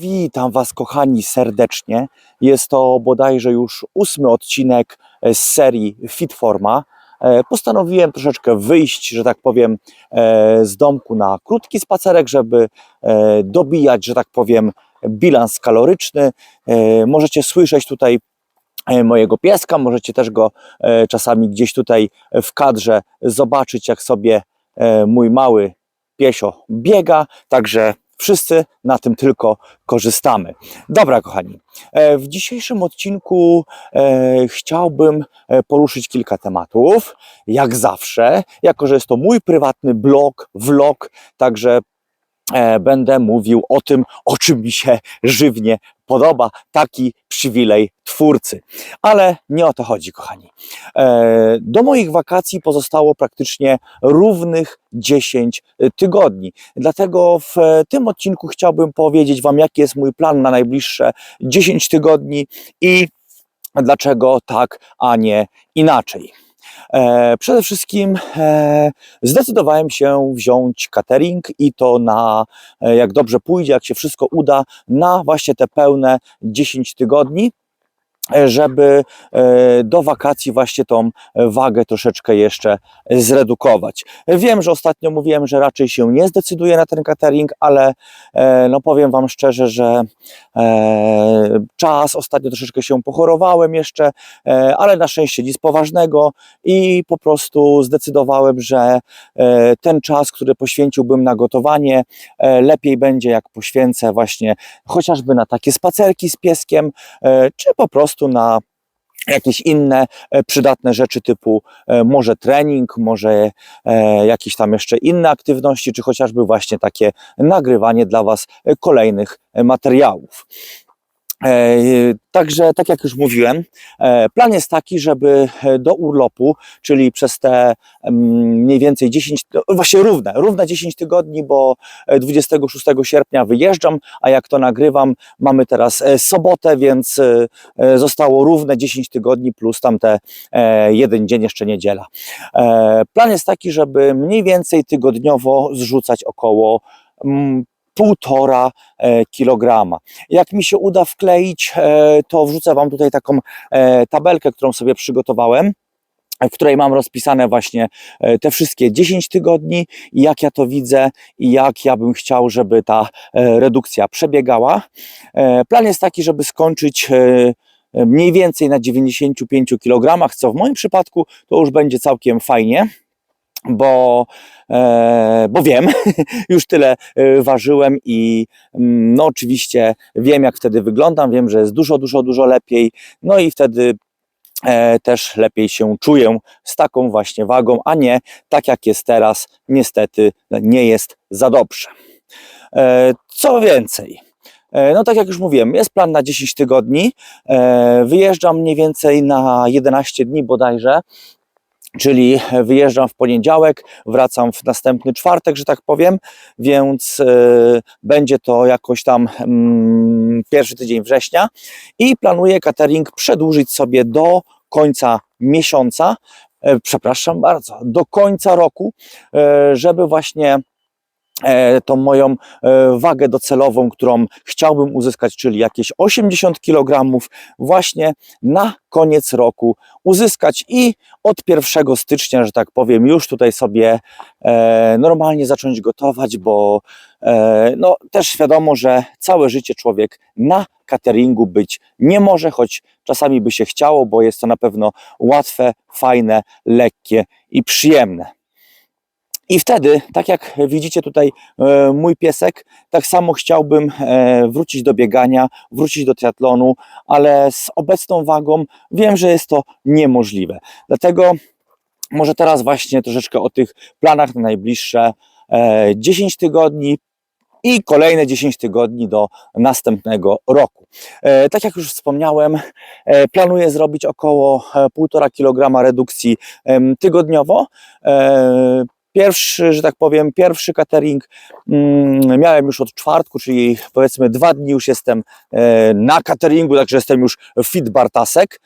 Witam Was, kochani, serdecznie. Jest to bodajże już ósmy odcinek e, z serii Fitforma. E, Postanowiłem troszeczkę wyjść, że tak powiem, e, z domku na krótki spacerek, żeby dobijać, że tak powiem, bilans kaloryczny. Możecie słyszeć tutaj mojego pieska, możecie też go czasami gdzieś tutaj w kadrze zobaczyć, jak sobie mój mały piesio biega, także wszyscy na tym tylko korzystamy. Dobra, kochani, e, w dzisiejszym odcinku e, chciałbym e, poruszyć kilka tematów, jak zawsze, jako że jest to mój prywatny blog, vlog, także będę mówił o tym, o czym mi się żywnie podoba, taki przywilej twórcy. Ale nie o to chodzi, kochani. E, Do moich wakacji pozostało praktycznie równych 10 tygodni. Dlatego w e, tym odcinku chciałbym powiedzieć Wam, jaki jest mój plan na najbliższe 10 tygodni i dlaczego tak, a nie inaczej. E, Przede wszystkim e, zdecydowałem się wziąć catering i to na, e, jak dobrze pójdzie, jak się wszystko uda, na właśnie te pełne 10 tygodni żeby e, do wakacji właśnie tą wagę troszeczkę jeszcze zredukować. Wiem, że ostatnio mówiłem, że raczej się nie zdecyduję na ten catering, ale e, no powiem Wam szczerze, że e, czas, ostatnio troszeczkę się pochorowałem jeszcze, e, ale na szczęście nic poważnego i po prostu zdecydowałem, że e, ten czas, który poświęciłbym na gotowanie, e, lepiej będzie jak poświęcę właśnie chociażby na takie spacerki z pieskiem, e, czy po prostu na jakieś inne e, przydatne rzeczy typu e, może trening, może e, jakieś tam jeszcze inne aktywności, czy chociażby właśnie takie nagrywanie dla Was kolejnych materiałów. E, Także, tak jak już mówiłem, e, plan jest taki, żeby e, do urlopu, czyli przez te mniej więcej 10, no, właśnie równe, równe 10 tygodni, bo e, 26 sierpnia wyjeżdżam, a jak to nagrywam, mamy teraz sobotę, więc zostało równe 10 tygodni plus tamte jeden dzień, jeszcze niedziela. Plan jest taki, żeby mniej więcej tygodniowo zrzucać około mm, półtora e, kilograma. Jak mi się uda wkleić, e, to wrzucę Wam tutaj taką e, tabelkę, którą sobie przygotowałem w której mam rozpisane właśnie te wszystkie 10 tygodni jak ja to widzę i jak ja bym chciał, żeby ta redukcja przebiegała. Plan jest taki, żeby skończyć mniej więcej na 95 kg, co w moim przypadku to już będzie całkiem fajnie bo, e, bo wiem, już tyle e, ważyłem i mm, no oczywiście wiem jak wtedy wyglądam, wiem, że jest dużo, dużo, dużo lepiej, no i wtedy e, też lepiej się czuję z taką właśnie wagą, a nie tak jak jest teraz, niestety nie jest za dobrze. Co więcej, no tak jak już mówiłem, jest plan na 10 tygodni, wyjeżdżam mniej więcej na 11 dni bodajże, czyli wyjeżdżam w poniedziałek, wracam w następny czwartek, że tak powiem, więc e, będzie to jakoś tam mm, pierwszy tydzień września. I planuję catering przedłużyć sobie do końca miesiąca, e, przepraszam bardzo, do końca roku, e, żeby właśnie tą moją e, wagę docelową, którą chciałbym uzyskać, czyli jakieś 80 kg, właśnie na koniec roku uzyskać i od 1 stycznia, że tak powiem, już tutaj sobie e, normalnie zacząć gotować, bo e, no, też wiadomo, że całe życie człowiek na cateringu być nie może, choć czasami by się chciało, bo jest to na pewno łatwe, fajne, lekkie i przyjemne. I wtedy, tak jak widzicie tutaj e, mój piesek, tak samo chciałbym e, wrócić do biegania, wrócić do triatlonu, ale z obecną wagą wiem, że jest to niemożliwe. Dlatego może teraz właśnie troszeczkę o tych planach na najbliższe e, 10 tygodni i kolejne 10 tygodni do następnego roku. E, tak jak już wspomniałem, e, planuję zrobić około e, 1,5 kg redukcji tygodniowo. Pierwszy, że tak powiem, pierwszy catering mm, miałem już od czwartku, czyli powiedzmy dwa dni już jestem e, na cateringu, także jestem już fit Bartasek.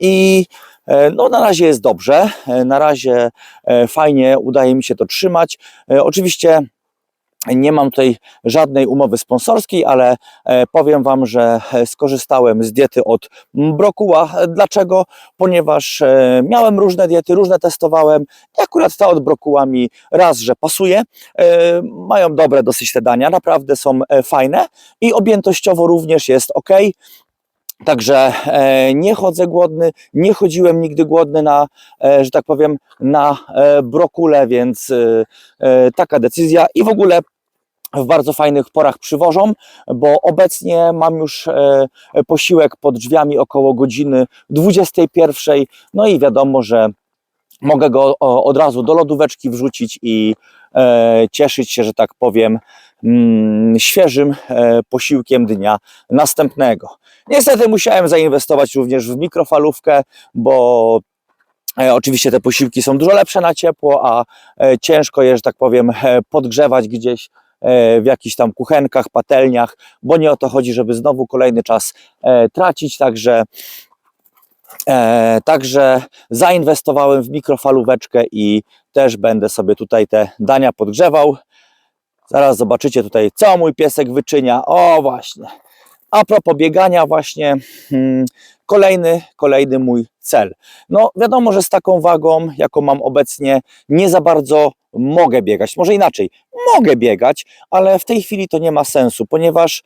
I e, no, na razie jest dobrze, e, na razie fajnie udaje mi się to trzymać. Oczywiście Nie mam tutaj żadnej umowy sponsorskiej, ale e, powiem Wam, że e, skorzystałem z diety od brokuła. Dlaczego? Ponieważ e, miałem różne diety, różne testowałem i akurat ta od brokuła mi raz, że pasuje, mają dobre dosyć te dania, naprawdę są fajne i objętościowo również jest ok. Także nie chodzę głodny, nie chodziłem nigdy głodny na, że tak powiem, na brokule, więc taka decyzja i w ogóle w bardzo fajnych porach przywożą, bo obecnie mam już e, posiłek pod drzwiami około godziny 21. No i wiadomo, że mogę go od razu do lodóweczki wrzucić i e, cieszyć się, że tak powiem, mm, świeżym e, posiłkiem dnia następnego. Niestety musiałem zainwestować również w mikrofalówkę, bo e, oczywiście te posiłki są dużo lepsze na ciepło, a e, ciężko je, że tak powiem, e, podgrzewać gdzieś e, w jakichś tam kuchenkach, patelniach, bo nie o to chodzi, żeby znowu kolejny czas e, tracić, także E, także zainwestowałem w mikrofalóweczkę i też będę sobie tutaj te dania podgrzewał. Zaraz zobaczycie tutaj, co mój piesek wyczynia. O, właśnie. A propos biegania, właśnie hmm, kolejny, kolejny mój cel. No, wiadomo, że z taką wagą, jaką mam obecnie, nie za bardzo mogę biegać. Może inaczej, mogę biegać, ale w tej chwili to nie ma sensu, ponieważ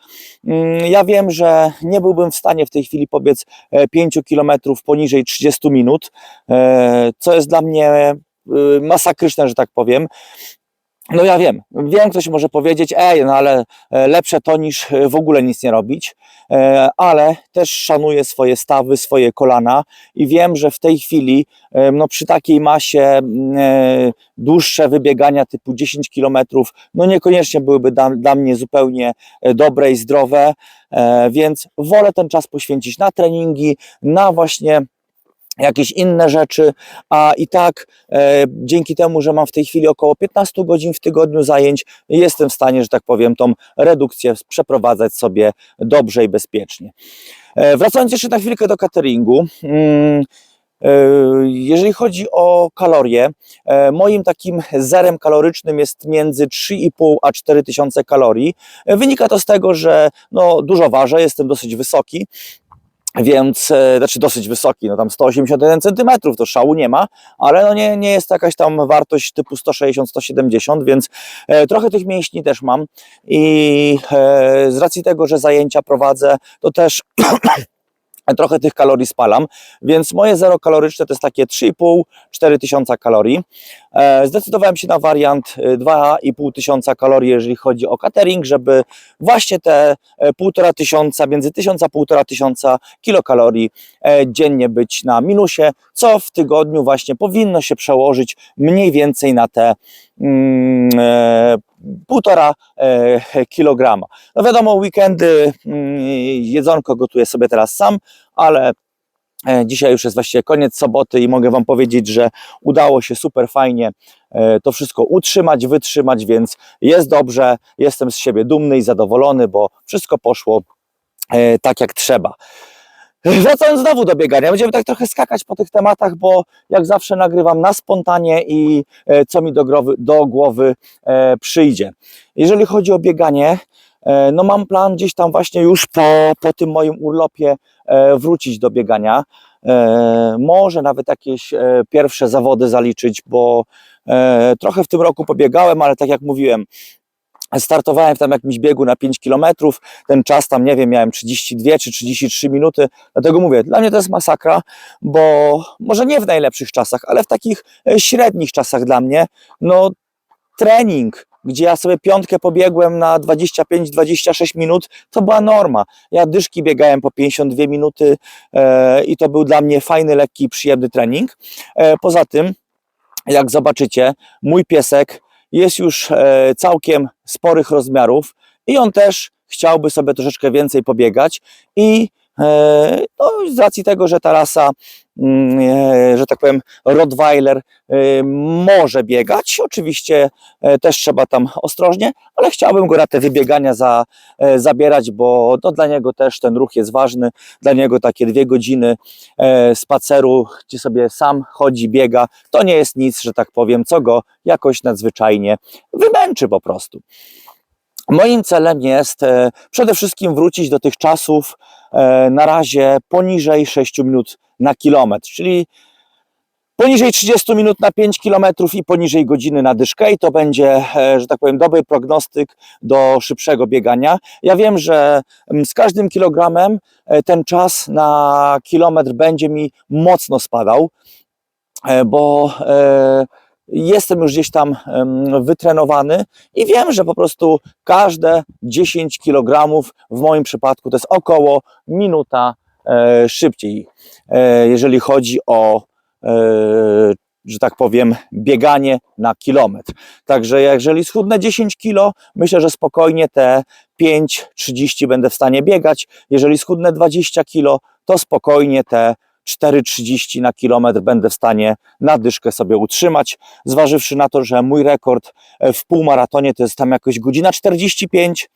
mm, ja wiem, że nie byłbym w stanie w tej chwili pobiec e, 5 km poniżej 30 minut, e, co jest dla mnie y, masakryczne, że tak powiem. No ja wiem, wiem, ktoś może powiedzieć, ej, no ale e, lepsze to niż e, w ogóle nic nie robić, e, ale też szanuję swoje stawy, swoje kolana i wiem, że w tej chwili, no przy takiej masie dłuższe wybiegania typu 10 km, no niekoniecznie byłyby dla, dla mnie zupełnie dobre i zdrowe, więc wolę ten czas poświęcić na treningi, na właśnie jakieś inne rzeczy, a i tak e, dzięki temu, że mam w tej chwili około 15 godzin w tygodniu zajęć, jestem w stanie, że tak powiem, tą redukcję przeprowadzać sobie dobrze i bezpiecznie. E, wracając jeszcze na chwilkę do cateringu. Mm, e, jeżeli chodzi o kalorie, e, moim takim zerem kalorycznym jest między 3,5 a 4 tysiące kalorii. E, Wynika to z tego, że no, dużo ważę, jestem dosyć wysoki, więc, e, znaczy dosyć wysoki, no tam 181 cm, to szału nie ma, ale no nie, nie jest jakaś tam wartość typu 160-170, więc e, trochę tych mięśni też mam i e, z racji tego, że zajęcia prowadzę, to też trochę tych kalorii spalam, więc moje zero kaloryczne to jest takie 3,5-4 tysiąca kalorii. E, Zdecydowałem się na wariant e, 2,5 tysiąca kalorii, jeżeli chodzi o catering, żeby właśnie te e, półtora tysiąca, między 1000 a półtora tysiąca kilokalorii e, dziennie być na minusie, co w tygodniu właśnie powinno się przełożyć mniej więcej na te mm, e, półtora kilograma. No wiadomo, weekendy, mm, jedzonko gotuję sobie teraz sam, ale e, dzisiaj już jest właściwie koniec soboty i mogę Wam powiedzieć, że udało się super fajnie e, to wszystko utrzymać, wytrzymać, więc jest dobrze, jestem z siebie dumny i zadowolony, bo wszystko poszło tak jak trzeba. Wracając znowu do biegania, będziemy tak trochę skakać po tych tematach, bo jak zawsze nagrywam na spontanie i e, co mi do głowy, do głowy e, przyjdzie. Jeżeli chodzi o bieganie, e, no mam plan gdzieś tam właśnie już po, po tym moim urlopie wrócić do biegania. Może nawet jakieś pierwsze zawody zaliczyć, bo trochę w tym roku pobiegałem, ale tak jak mówiłem, startowałem tam jakimś biegu na 5 km, ten czas tam, nie wiem, miałem 32 czy 33 minuty, dlatego mówię, dla mnie to jest masakra, bo może nie w najlepszych czasach, ale w takich e, średnich czasach dla mnie, no trening, gdzie ja sobie piątkę pobiegłem na 25-26 minut, to była norma. Ja dyszki biegałem po 52 minuty e, i to był dla mnie fajny, lekki, przyjemny trening. E, poza tym, jak zobaczycie, mój piesek jest już e, całkiem sporych rozmiarów i on też chciałby sobie troszeczkę więcej pobiegać i No, z racji tego, że ta rasa, mm, e, że tak powiem, Rottweiler e, może biegać, oczywiście e, też trzeba tam ostrożnie, ale chciałbym go na te wybiegania za, e, zabierać, bo no, dla niego też ten ruch jest ważny. Dla niego takie dwie godziny e, spaceru, gdzie sobie sam chodzi, biega, to nie jest nic, że tak powiem, co go jakoś nadzwyczajnie wymęczy po prostu. Moim celem jest e, przede wszystkim wrócić do tych czasów e, na razie poniżej 6 minut na kilometr, czyli poniżej 30 minut na 5 kilometrów i poniżej godziny na dyszkę i to będzie, e, że tak powiem, dobry prognostyk do szybszego biegania. Ja wiem, że z każdym kilogramem ten czas na kilometr będzie mi mocno spadał, bo jestem już gdzieś tam wytrenowany i wiem, że po prostu każde 10 kg w moim przypadku to jest około minuta e, szybciej, e, jeżeli chodzi o, e, że tak powiem, bieganie na kilometr. Także jeżeli schudnę 10 kg, myślę, że spokojnie te 5-30 będę w stanie biegać. Jeżeli schudnę 20 kg, to spokojnie te 4,30 na kilometr będę w stanie naddyszkę sobie utrzymać, zważywszy na to, że mój rekord e, w półmaratonie to jest tam jakoś godzina 45,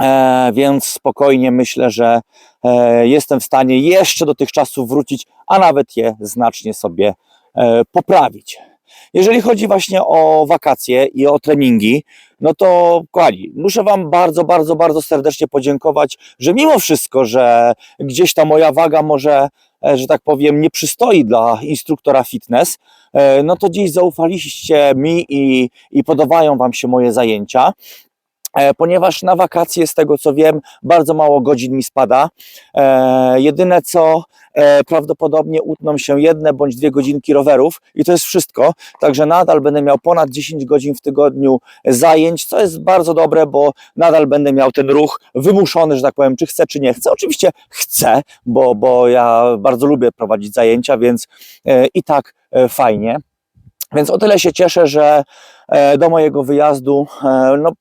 e, więc spokojnie myślę, że e, jestem w stanie jeszcze do tych czasów wrócić, a nawet je znacznie sobie e, poprawić. Jeżeli chodzi właśnie o wakacje i o treningi, no to kochani, muszę Wam bardzo, bardzo, bardzo serdecznie podziękować, że mimo wszystko, że gdzieś ta moja waga może, że tak powiem, nie przystoi dla instruktora fitness, e, no to dziś zaufaliście mi i, i podobają Wam się moje zajęcia. E, Ponieważ na wakacje, z tego co wiem, bardzo mało godzin mi spada. E, jedyne co e, prawdopodobnie utną się jedne bądź dwie godzinki rowerów i to jest wszystko. Także nadal będę miał ponad 10 godzin w tygodniu zajęć, co jest bardzo dobre, bo nadal będę miał ten ruch wymuszony, że tak powiem, czy chcę, czy nie chcę. Oczywiście chcę, bo, bo ja bardzo lubię prowadzić zajęcia, więc i tak fajnie. Więc o tyle się cieszę, że e, do mojego wyjazdu e, no,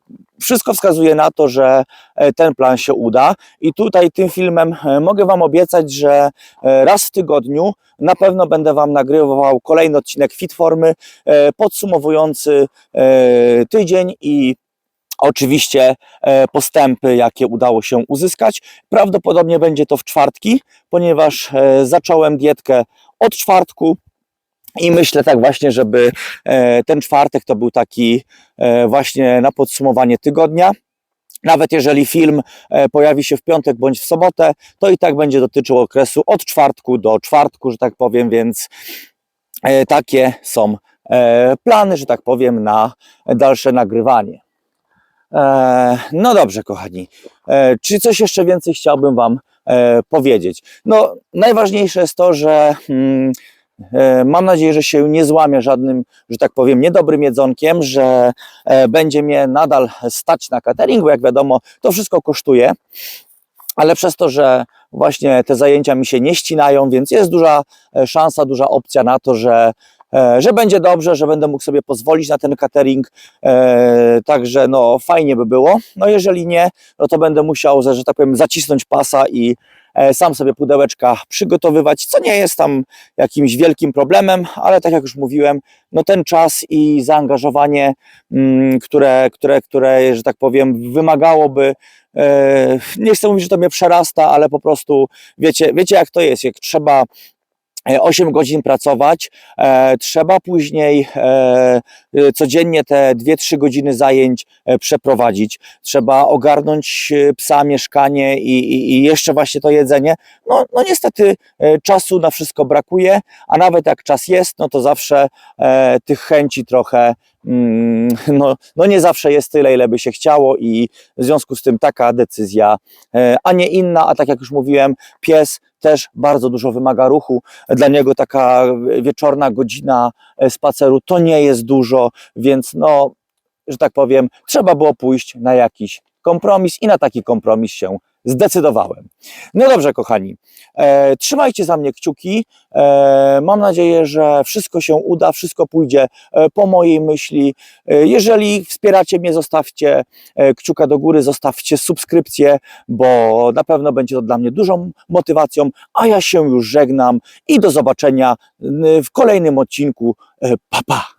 wszystko wskazuje na to, że e, ten plan się uda. I tutaj tym filmem mogę Wam obiecać, że raz w tygodniu na pewno będę Wam nagrywał kolejny odcinek Fitformy podsumowujący tydzień i Oczywiście postępy, jakie udało się uzyskać. Prawdopodobnie będzie to w czwartki, ponieważ zacząłem dietkę od czwartku, i myślę tak właśnie, żeby e, ten czwartek to był taki e, właśnie na podsumowanie tygodnia. Nawet jeżeli film e, pojawi się w piątek bądź w sobotę, to i tak będzie dotyczył okresu od czwartku do czwartku, że tak powiem, więc takie są plany, że tak powiem, na dalsze nagrywanie. No dobrze, kochani. Czy coś jeszcze więcej chciałbym Wam powiedzieć? No, najważniejsze jest to, że mm, mam nadzieję, że się nie złamię żadnym, że tak powiem, niedobrym jedzonkiem, że e, będzie mnie nadal stać na catering, bo jak wiadomo, to wszystko kosztuje. Ale przez to, że właśnie te zajęcia mi się nie ścinają, więc jest duża e, szansa, duża opcja na to, że, e, że będzie dobrze, że będę mógł sobie pozwolić na ten catering. E, Także no fajnie by było. No jeżeli nie, no to będę musiał, że tak powiem, zacisnąć pasa i e, sam sobie pudełeczka przygotowywać, co nie jest tam jakimś wielkim problemem, ale tak jak już mówiłem, no ten czas i zaangażowanie, mm, które, które, które, że tak powiem, wymagałoby e, nie chcę mówić, że to mnie przerasta, ale po prostu wiecie, wiecie jak to jest, jak trzeba e, 8 godzin pracować, e, trzeba później e, e, codziennie te 2-3 godziny zajęć e, przeprowadzić, trzeba ogarnąć e, psa, mieszkanie i, i, i jeszcze właśnie to jedzenie. No, no niestety e, czasu na wszystko brakuje, a nawet jak czas jest, no to zawsze e, tych chęci trochę no, no nie zawsze jest tyle, ile by się chciało i w związku z tym taka decyzja, e, a nie inna, a tak jak już mówiłem, pies też bardzo dużo wymaga ruchu. Dla niego taka wieczorna godzina e, spaceru to nie jest dużo, więc no, że tak powiem, trzeba było pójść na jakiś kompromis i na taki kompromis się zdecydowałem. No dobrze, kochani. E, trzymajcie za mnie kciuki. E, mam nadzieję, że wszystko się uda, wszystko pójdzie e, po mojej myśli. E, jeżeli wspieracie mnie, zostawcie e, kciuka do góry, zostawcie subskrypcję, bo na pewno będzie to dla mnie dużą motywacją. A ja się już żegnam i do zobaczenia w kolejnym odcinku. E, pa, pa.